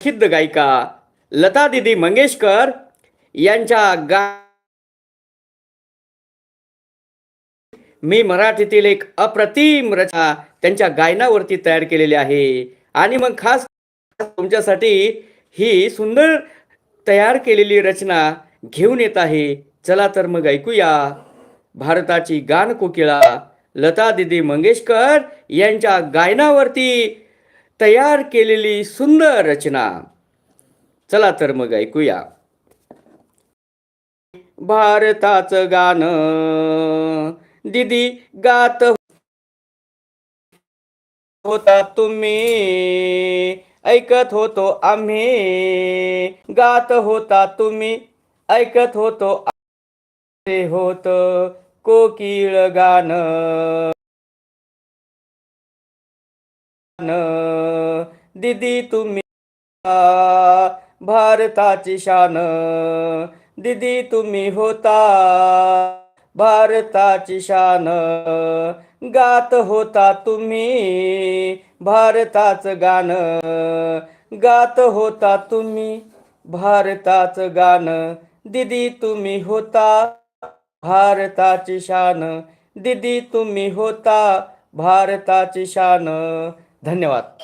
खिद्द गायिका लता दिदी मंगेशकर यांच्या गा मी मराठीतील एक अप्रतिम रचना त्यांच्या गायनावरती तयार केलेली आहे. आणि मग खास तुमच्यासाठी ही सुंदर तयार केलेली रचना घेऊन येत आहे. चला तर मग ऐकूया भारताची गान कोकिळा लता दिदी मंगेशकर यांच्या गायनावरती तयार केलेली सुंदर रचना. चला तर मग ऐकूया. भारताचं गाणं. दिदी गात होता तुम्ही. ऐकत होतो आम्ही. गात होता तुम्ही. ऐकत होतो होत कोकिळ गाणं. दिदी तुम्ही भारताची शान. दिदी तुम्ही होता भारताची शान. गात होता तुम्ही भारताचं गाणं गात होता तुम्ही भारताचं गाणं दिदी तुम्ही होता भारताची शान. दिदी तुम्ही होता भारताची शान. धन्यवाद